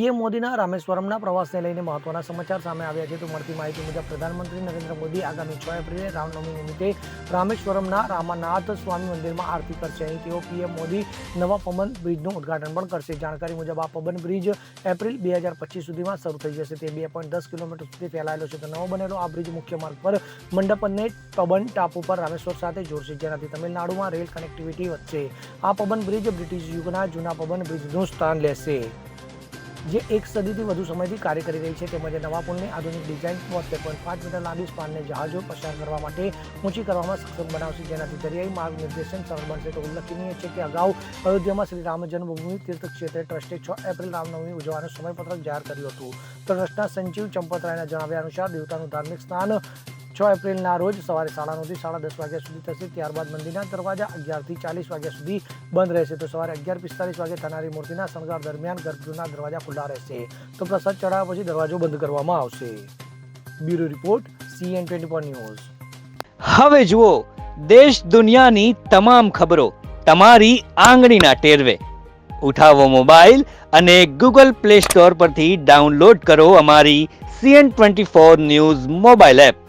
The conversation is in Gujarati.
પીએમ મોદીના રામેશ્વરમના પ્રવાસને લઈને મહત્વના સમાચાર સામે આવ્યા છે. તો મળતી માહિતી મુજબ પ્રધાનમંત્રી નરેન્દ્ર મોદી આગામી છ એપ્રિલે રામનવમી નિમિત્તે રામેશ્વરમના રામાનાથ સ્વામી મંદિરમાં આરતી કરશે. અહીં તેઓ પીએમ મોદી નવા પવન બ્રિજનું ઉદ્ઘાટન પણ કરશે. જાણકારી મુજબ આ પવન બ્રિજ એપ્રિલ બે હજાર પચીસ સુધીમાં શરૂ થઈ જશે. તે બે પોઈન્ટ દસ કિલોમીટર સુધી ફેલાયેલો છે. તો નવો બનેલો આ બ્રિજ મુખ્ય માર્ગ પર મંડપ અને પવન ટાપુ પર રામેશ્વર સાથે જોડશે. જેનાથી તમિલનાડુમાં રેલ કનેક્ટિવિટી વધશે. આ પવન બ્રિજ બ્રિટિશ યુગના જૂના પવન બ્રિજનું સ્થાન લેશે. જે એક સદીથી વધુ સમયથી કાર્ય કરી રહી છે તેમજ નવા પુલની આધુનિક ડિઝાઇન બોતેર પોઈન્ટ પાંચ મીટર લાંબી સ્પાનને જહાજો પસાર કરવા માટે ઊંચી કરવામાં સક્ષમ બનાવશે. જેનાથી દરિયાઈ માર્ગ નિર્દેશન સરળ બનશે. તો ઉલ્લેખનીય છે કે અગાઉ અયોધ્યામાં શ્રી રામ જન્મભૂમિ તીર્થ ક્ષેત્રે ટ્રસ્ટે છ એપ્રિલ રામનવમી ઉજવવાનું સમયપત્રક જાહેર કર્યું હતું. ટ્રસ્ટના સંચિવ ચંપતરાયના જણાવ્યા અનુસાર દેવતાનું ધાર્મિક સ્નાન છ એપ્રિલના રોજ સવારે સાડા નવથી સાડા દસ વાગ્યા સુધી થશે. ત્યારબાદ મંદિરના દરવાજા અગિયારથી ચાલીસ વાગ્યા સુધી બંધ રહેશે. તો સવારે અગિયાર પિસ્તાલીસ વાગે થનારી મૂર્તિના શણગાર દરમિયાન ગર્ભગૃહના દરવાજા ખુલ્લા રહેશે. તો પ્રસાદ ચડાવ્યા પછી દરવાજો બંધ કરવામાં આવશે. Bureau report CN twenty four news. હવે જુઓ, દેશ દુનિયાની તમામ ખબરો તમારી આંગળીના ટેરવે. ઉઠાવો મોબાઈલ અને ગૂગલ પ્લે સ્ટોર પરથી ડાઉનલોડ કરો અમારી CN twenty four news mobile app.